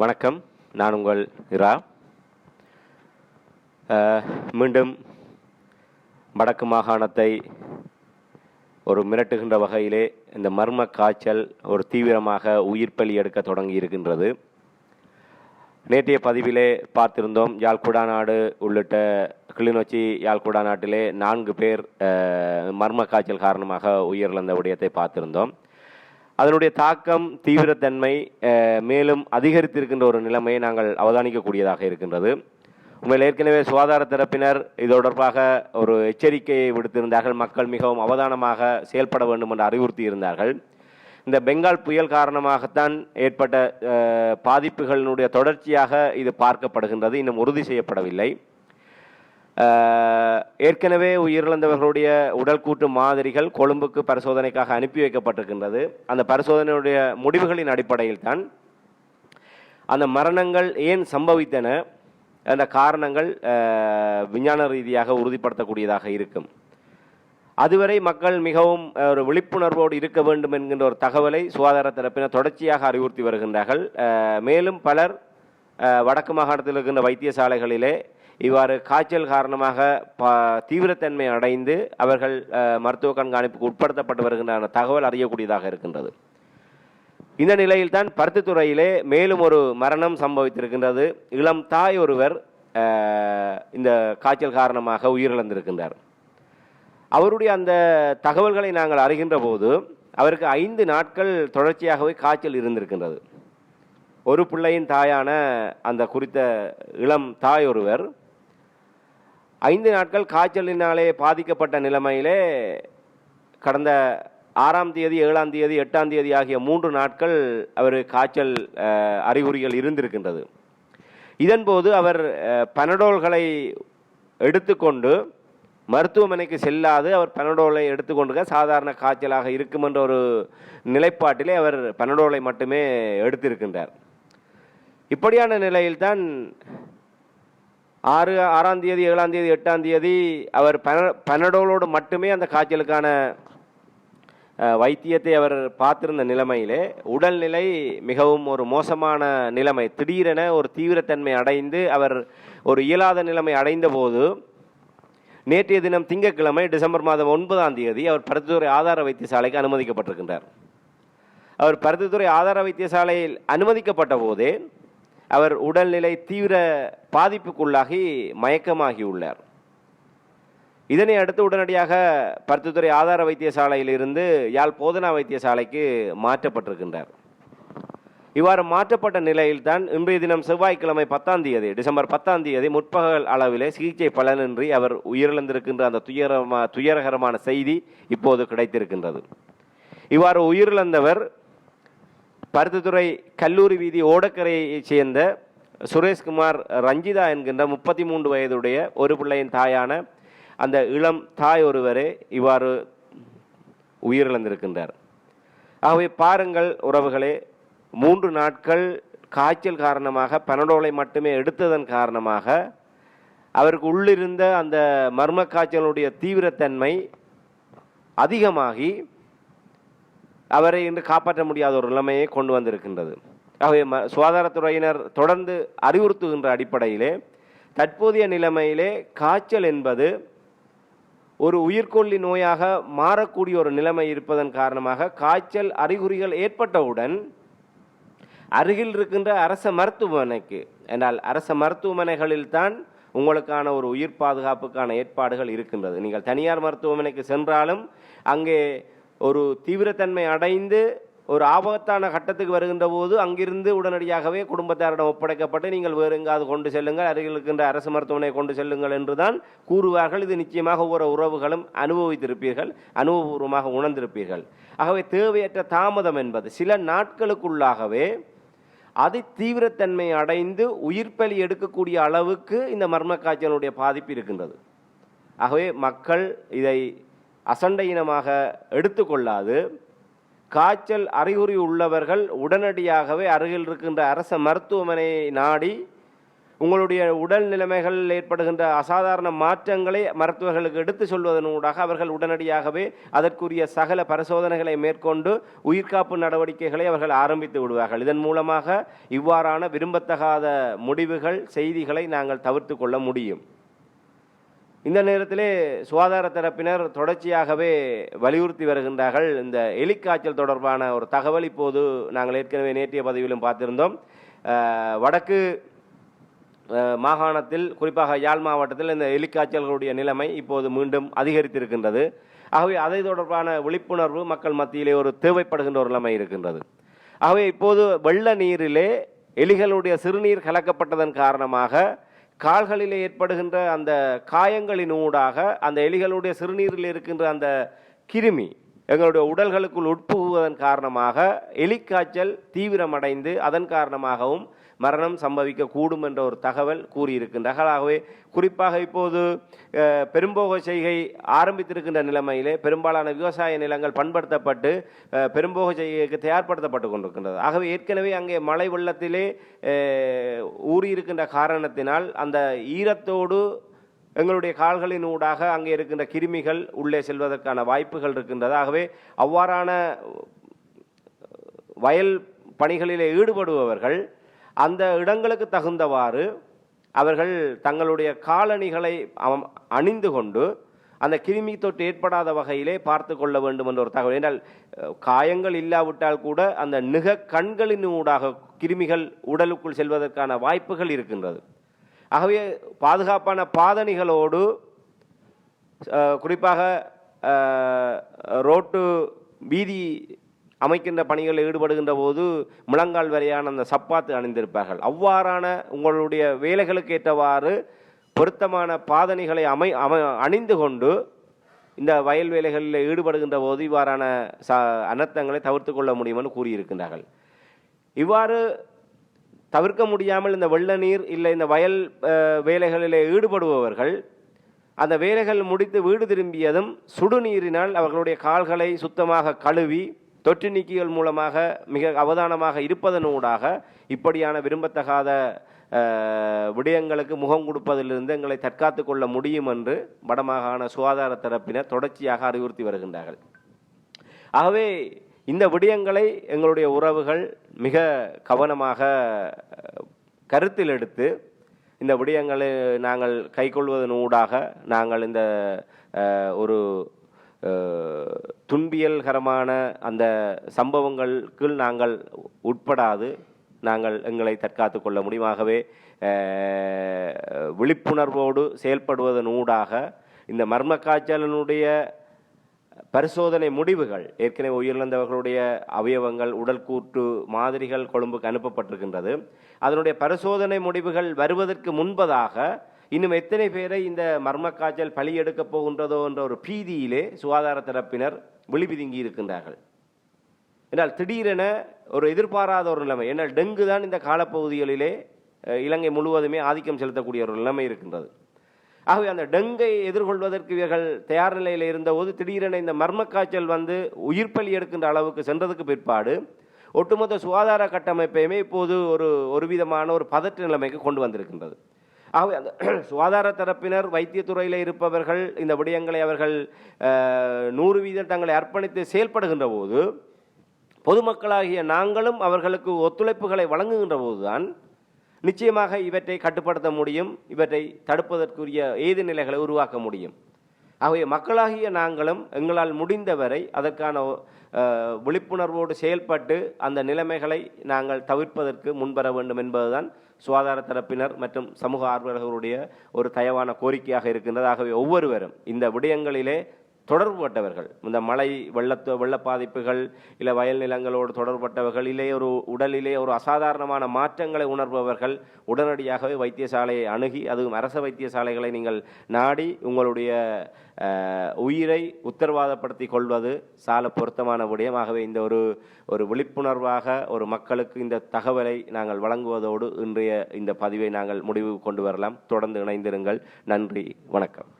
வணக்கம். நான் உங்கள் இரா. மீண்டும் வடக்கு மாகாணத்தை ஒரு மிரட்டுகின்ற வகையிலே இந்த மர்ம காய்ச்சல் ஒரு தீவிரமாக உயிர்ப்பலி எடுக்க தொடங்கி இருக்கின்றது. நேற்றைய பதிவிலே பார்த்திருந்தோம் யாழ்குடா நாடு உள்ளிட்ட கிளிநொச்சி யாழ் குடாநாட்டிலே நான்கு பேர் மர்ம காய்ச்சல் காரணமாக உயிரிழந்த விடயத்தை பார்த்திருந்தோம். அதனுடைய தாக்கம் தீவிரத்தன்மை மேலும் அதிகரித்திருக்கின்ற ஒரு நிலைமையை நாங்கள் அவதானிக்கக்கூடியதாக இருக்கின்றது. உங்கள் ஏற்கனவே சுகாதார தரப்பினர் இது தொடர்பாக ஒரு எச்சரிக்கையை விடுத்திருந்தார்கள். மக்கள் மிகவும் அவதானமாக செயல்பட வேண்டும் என்று அறிவுறுத்தி இருந்தார்கள். இந்த பெங்கால் புயல் காரணமாகத்தான் ஏற்பட்ட பாதிப்புகளினுடைய தொடர்ச்சியாக இது பார்க்கப்படுகின்றது. இன்னும் உறுதி செய்யப்படவில்லை. ஏற்கனவே உயிரிழந்தவர்களுடைய உடல் கூட்டு மாதிரிகள் கொழும்புக்கு பரிசோதனைக்காக அனுப்பி வைக்கப்பட்டிருக்கின்றது. அந்த பரிசோதனையுடைய முடிவுகளின் அடிப்படையில் தான் அந்த மரணங்கள் ஏன் சம்பவித்தன? அந்த காரணங்கள் விஞ்ஞான ரீதியாக உறுதிப்படுத்தக்கூடியதாக இருக்கும். அதுவரை மக்கள் மிகவும் ஒரு விழிப்புணர்வோடு இருக்க வேண்டும் என்கின்ற ஒரு தகவலை சுகாதார தரப்பினர் தொடர்ச்சியாக அறிவுறுத்தி வருகின்றார்கள். மேலும் பலர் வடக்கு மாகாணத்தில் இருக்கின்ற வைத்தியசாலைகளிலே இவ்வாறு காய்ச்சல் காரணமாக ப தீவிரத்தன்மை அடைந்து அவர்கள் மருத்துவ கண்காணிப்புக்கு உட்படுத்தப்பட்டு வருகின்ற தகவல் அறியக்கூடியதாக இருக்கின்றது. இந்த நிலையில்தான் பருத்தித்துறையிலே மேலும் ஒரு மரணம் சம்பவித்திருக்கின்றது. இளம் தாய் ஒருவர் இந்த காய்ச்சல் காரணமாக உயிரிழந்திருக்கின்றார். அவருடைய அந்த தகவல்களை நாங்கள் அறிகின்ற போது அவருக்கு ஐந்து நாட்கள் தொடர்ச்சியாகவே காய்ச்சல் இருந்திருக்கின்றது. ஒரு பிள்ளையின் தாயான அந்த குறித்த இளம் தாய் ஒருவர் ஐந்து நாட்கள் காய்ச்சலினாலே பாதிக்கப்பட்ட நிலைமையிலே கடந்த ஆறாம் தேதி ஏழாம் தேதி எட்டாம் தேதி ஆகிய மூன்று நாட்கள் அவர் காய்ச்சல் அறிகுறிகள் இருந்திருக்கின்றது. இதன்போது அவர் பனடோல்களை எடுத்துக்கொண்டு மருத்துவமனைக்கு செல்லாது அவர் பனடோலை எடுத்துக்கொண்டு சாதாரண காய்ச்சலாக இருக்கும் என்ற ஒரு நிலைப்பாட்டிலே அவர் பனடோலை மட்டுமே எடுத்திருக்கின்றார். இப்படியான நிலையில்தான் ஆறு ஆறாம் தேதி ஏழாம் தேதி எட்டாம் தேதி அவர் பன பனடோலோடு மட்டுமே அந்த காய்ச்சலுக்கான வைத்தியத்தை அவர் பார்த்திருந்த நிலைமையிலே உடல்நிலை மிகவும் ஒரு மோசமான நிலைமை. திடீரென ஒரு தீவிரத்தன்மை அடைந்து அவர் ஒரு இயலாத நிலைமை அடைந்த போது நேற்றைய தினம் திங்கட்கிழமை டிசம்பர் மாதம் ஒன்பதாம் தேதி அவர் பருத்தித்துறை ஆதார வைத்தியசாலைக்கு அனுமதிக்கப்பட்டிருக்கின்றார். அவர் பருத்தித்துறை ஆதார வைத்தியசாலையில் அனுமதிக்கப்பட்ட போதே அவர் உடல்நிலை தீவிர பாதிப்புக்குள்ளாகி மயக்கமாகியுள்ளார். இதனை அடுத்து உடனடியாக பருத்தித்துறை ஆதார வைத்தியசாலையிலிருந்து யாழ் போதனா வைத்தியசாலைக்கு மாற்றப்பட்டிருக்கின்றார். இவ்வாறு மாற்றப்பட்ட நிலையில்தான் இன்றைய தினம் செவ்வாய்க்கிழமை பத்தாம் தேதி டிசம்பர் பத்தாம் தேதி முற்பகல் அளவிலே சிகிச்சை பலனின்றி அவர் உயிரிழந்திருக்கின்ற அந்த துயரமா துயரகரமான செய்தி இப்போது கிடைத்திருக்கின்றது. இவ்வாறு உயிரிழந்தவர் பருத்தித்துறை கல்லூரி வீதி ஓடக்கரையைச் சேர்ந்த சுரேஷ்குமார் ரஞ்சிதா என்கின்ற முப்பத்தி மூன்று வயதுடைய ஒரு பிள்ளையின் தாயான அந்த இளம் தாய் ஒருவரே இவ்வாறு உயிரிழந்திருக்கின்றார். ஆகவே பாருங்கள் உறவுகளே மூன்று நாட்கள் காய்ச்சல் காரணமாக பனடோலை மட்டுமே எடுத்ததன் காரணமாக அவருக்கு உள்ளிருந்த அந்த மர்ம காய்ச்சலுடைய தீவிரத்தன்மை அதிகமாகி அவரை இன்று காப்பாற்ற முடியாத ஒரு நிலைமையை கொண்டு வந்திருக்கின்றது. ஆகவே ம சுகாதாரத்துறையினர் தொடர்ந்து அறிவுறுத்துகின்ற அடிப்படையிலே தற்போதைய நிலைமையிலே காய்ச்சல் என்பது ஒரு உயிர்கொல்லி நோயாக மாறக்கூடிய ஒரு நிலைமை இருப்பதன் காரணமாக காய்ச்சல் அறிகுறிகள் ஏற்பட்டவுடன் அருகில் இருக்கின்ற அரச மருத்துவமனைக்கு என்றால் அரச மருத்துவமனைகளில் தான் உங்களுக்கான ஒரு உயிர் பாதுகாப்புக்கான ஏற்பாடுகள் இருக்கின்றது. நீங்கள் தனியார் மருத்துவமனைக்கு சென்றாலும் அங்கே ஒரு தீவிரத்தன்மை அடைந்து ஒரு ஆபத்தான கட்டத்துக்கு வருகின்ற போது அங்கிருந்து உடனடியாகவே குடும்பத்தாரிடம் ஒப்படைக்கப்பட்டு நீங்கள் வேறு எங்காவது கொண்டு செல்லுங்கள் அருகில் இருக்கின்ற அரசு மருத்துவமனை கொண்டு செல்லுங்கள் என்றுதான் கூறுவார்கள். இது நிச்சயமாக ஒவ்வொரு உறவுகளும் அனுபவித்திருப்பீர்கள் அனுபவபூர்வமாக உணர்ந்திருப்பீர்கள். ஆகவே தேவையற்ற தாமதம் என்பது சில நாட்களுக்குள்ளாகவே அதி தீவிரத்தன்மை அடைந்து உயிர்ப்பலி எடுக்கக்கூடிய அளவுக்கு இந்த மர்ம காய்ச்சலுடைய பாதிப்பு இருக்கின்றது. ஆகவே மக்கள் இதை அசண்டையினமாக எடுத்துக்கொள்ளாது. காய்ச்சல் அறிகுறி உள்ளவர்கள் உடனடியாகவே அருகில் இருக்கின்ற அரச மருத்துவமனையை நாடி உங்களுடைய உடல் நிலைமைகளில் ஏற்படுகின்ற அசாதாரண மாற்றங்களை மருத்துவர்களுக்கு எடுத்து சொல்வதனூடாக அவர்கள் உடனடியாகவே அதற்குரிய சகல பரிசோதனைகளை மேற்கொண்டு உயிர்காப்பு நடவடிக்கைகளை அவர்கள் ஆரம்பித்து விடுவார்கள். இதன் மூலமாக இவ்வாறான விரும்பத்தகாத முடிவுகள் செய்திகளை நாங்கள் தவிர்த்து கொள்ள முடியும். இந்த நேரத்திலே சுகாதார தரப்பினர் தொடர்ச்சியாகவே வலியுறுத்தி வருகின்றார்கள். இந்த எலிக்காய்ச்சல் தொடர்பான ஒரு தகவல் இப்போது நாங்கள் ஏற்கனவே நேற்றைய பதிவிலும் பார்த்திருந்தோம். வடக்கு மாகாணத்தில் குறிப்பாக யாழ் மாவட்டத்தில் இந்த எலிக்காய்ச்சல்களுடைய நிலைமை இப்போது மீண்டும் அதிகரித்திருக்கின்றது. ஆகவே அதை தொடர்பான விழிப்புணர்வு மக்கள் மத்தியிலே ஒரு தேவைப்படுகின்ற ஒரு நிலைமை இருக்கின்றது. ஆகவே இப்போது வெள்ள நீரிலே எலிகளுடைய சிறுநீர் கலக்கப்பட்டதன் காரணமாக கால்களிலே ஏற்படுகின்ற அந்த காயங்களின் ஊடாக அந்த எலிகளுடைய சிறுநீரில் இருக்கின்ற அந்த கிருமி எங்களுடைய உடல்களுக்குள் உட்புகுவதன் காரணமாக எலிக்காய்ச்சல் தீவிரமடைந்து அதன் காரணமாகவும் மரணம் சம்பவிக்க கூடும் என்ற ஒரு தகவல் கூறியிருக்கின்றார்கள் ஆகவே குறிப்பாக இப்போது பெரும்போக செய்கை ஆரம்பித்திருக்கின்ற நிலைமையிலே பெரும்பாலான விவசாய நிலங்கள் பண்படுத்தப்பட்டு பெரும்போக செய்கைக்கு தயார்படுத்தப்பட்டு கொண்டிருக்கின்றது. ஆகவே ஏற்கனவே அங்கே மழை வெள்ளத்திலே ஊறியிருக்கின்ற காரணத்தினால் அந்த ஈரத்தோடு எங்களுடைய கால்களின் ஊடாக அங்கே இருக்கின்ற கிருமிகள் உள்ளே செல்வதற்கான வாய்ப்புகள் இருக்கின்றது. ஆகவே அவ்வாறான வயல் பணிகளிலே ஈடுபடுபவர்கள் அந்த இடங்களுக்கு தகுந்தவாறு அவர்கள் தங்களுடைய காலணிகளை அணிந்து கொண்டு அந்த கிருமி தொற்று ஏற்படாத வகையிலே பார்த்து கொள்ள வேண்டும் என்ற ஒரு தகவல். என்றால் காயங்கள் இல்லாவிட்டால் கூட அந்த நிக கண்களின் ஊடாக கிருமிகள் உடலுக்குள் செல்வதற்கான வாய்ப்புகள் இருக்கின்றது. ஆகவே பாதுகாப்பான பாதணிகளோடு குறிப்பாக ரோட்டு வீதி அமைக்கின்ற பணிகளில் ஈடுபடுகின்ற போது முழங்கால் வரையான அந்த சப்பாத்து அணிந்திருப்பார்கள். அவ்வாறான உங்களுடைய வேலைகளுக்கு ஏற்றவாறு பொருத்தமான பாதணிகளை அமை அமை அணிந்து கொண்டு இந்த வயல் வேலைகளில் ஈடுபடுகின்ற போது இவ்வாறான ச அனர்த்தங்களை தவிர்த்து கொள்ள முடியும் என்று கூறியிருக்கின்றார்கள். இவ்வாறு தவிர்க்க முடியாமல் இந்த வெள்ள நீர் இல்லை இந்த வயல் வேலைகளில் ஈடுபடுபவர்கள் அந்த வேலைகள் முடித்து வீடு திரும்பியதும் சுடுநீரினால் அவர்களுடைய கால்களை சுத்தமாக கழுவி தொற்று நீக்கிகள் மூலமாக மிக அவதானமாக இருப்பதனூடாக இப்படியான விரும்பத்தகாத விடயங்களுக்கு முகம் கொடுப்பதிலிருந்து எங்களை தற்காத்து கொள்ள முடியும் என்று வடமாகாண சுகாதார தரப்பினர் தொடர்ச்சியாக அறிவுறுத்தி வருகின்றார்கள். ஆகவே இந்த விடயங்களை எங்களுடைய உறவுகள் மிக கவனமாக கருத்தில் எடுத்து இந்த விடயங்களை நாங்கள் கைக்கொள்வதன் ஊடாக நாங்கள் இந்த ஒரு துன்பியல்கரமான அந்த சம்பவங்களுக்கு நாங்கள் உட்படாது. நாங்கள் எங்களை தற்காத்து கொள்ள முடியுமாகவே விழிப்புணர்வோடு செயல்படுவதன் ஊடாக இந்த மர்ம காய்ச்சலினுடைய பரிசோதனை முடிவுகள் ஏற்கனவே உயிரிழந்தவர்களுடைய அவயவங்கள் உடல் கூற்று மாதிரிகள் கொழும்புக்கு அனுப்பப்பட்டிருக்கின்றது. அதனுடைய பரிசோதனை முடிவுகள் வருவதற்கு முன்பதாக இன்னும் எத்தனை பேரை இந்த மர்ம காய்ச்சல் பலி எடுக்கப் போகின்றதோ என்ற ஒரு பீதியிலே சுகாதார தரப்பினர் விழிபிதுங்கி இருக்கின்றார்கள். என்றால் திடீரென ஒரு எதிர்பாராத ஒரு நிலைமை ஏன்னால் டெங்கு தான் இந்த காலப்பகுதிகளிலே இலங்கை முழுவதுமே ஆதிக்கம் செலுத்தக்கூடிய ஒரு நிலைமை இருக்கின்றது. ஆகவே அந்த டெங்கை எதிர்கொள்வதற்கு இவர்கள் தயார் நிலையில் இருந்தபோது திடீரென இந்த மர்ம காய்ச்சல் வந்து உயிர் பலி எடுக்கின்ற அளவுக்கு சென்றதுக்கு பிற்பாடு ஒட்டுமொத்த சுகாதார கட்டமைப்பையுமே இப்போது ஒரு ஒரு விதமான ஒரு பதற்ற நிலைமைக்கு கொண்டு வந்திருக்கின்றது. ஆகவே அந்த சுகாதார தரப்பினர் வைத்தியத்துறையில் இருப்பவர்கள் இந்த விடயங்களை அவர்கள் நூறு வீதம் தங்களை அர்ப்பணித்து செயல்படுகின்ற போது பொதுமக்களாகிய நாங்களும் அவர்களுக்கு ஒத்துழைப்புகளை வழங்குகின்ற போதுதான் நிச்சயமாக இவற்றை கட்டுப்படுத்த முடியும் இவற்றை தடுப்பதற்குரிய ஏது நிலைகளை உருவாக்க முடியும். ஆகவே மக்களாகிய நாங்களும் எங்களால் முடிந்தவரை அதற்கான விழிப்புணர்வோடு செயல்பட்டு அந்த நிலைமைகளை நாங்கள் தவிர்ப்பதற்கு முன்வர வேண்டும் என்பதுதான் சுகாதார தரப்பினர் மற்றும் சமூக ஆர்வலர்களுடைய ஒரு தயவான கோரிக்கையாக இருக்கின்றது ஆகவே ஒவ்வொருவரும் இந்த விடயங்களிலே தொடர்புபட்டவர்கள். இந்த மழை வெள்ளத்து வெள்ள பாதிப்புகள் இல்லை வயல் நிலங்களோடு தொடர்பட்டவர்கள் இல்லை ஒரு உடலிலே ஒரு அசாதாரணமான மாற்றங்களை உணர்பவர்கள் உடனடியாகவே வைத்தியசாலையை அணுகி அதுவும் அரச வைத்தியசாலைகளை நீங்கள் நாடி உங்களுடைய உயிரை உத்தரவாதப்படுத்தி கொள்வது சால பொருத்தமான விடயம். ஆகவே இந்த ஒரு ஒரு விழிப்புணர்வாக ஒரு மக்களுக்கு இந்த தகவலை நாங்கள் வழங்குவதோடு இன்றைய இந்த பதிவை நாங்கள் முடிவு கொண்டு வரலாம். தொடர்ந்து இணைந்திருங்கள். நன்றி வணக்கம்.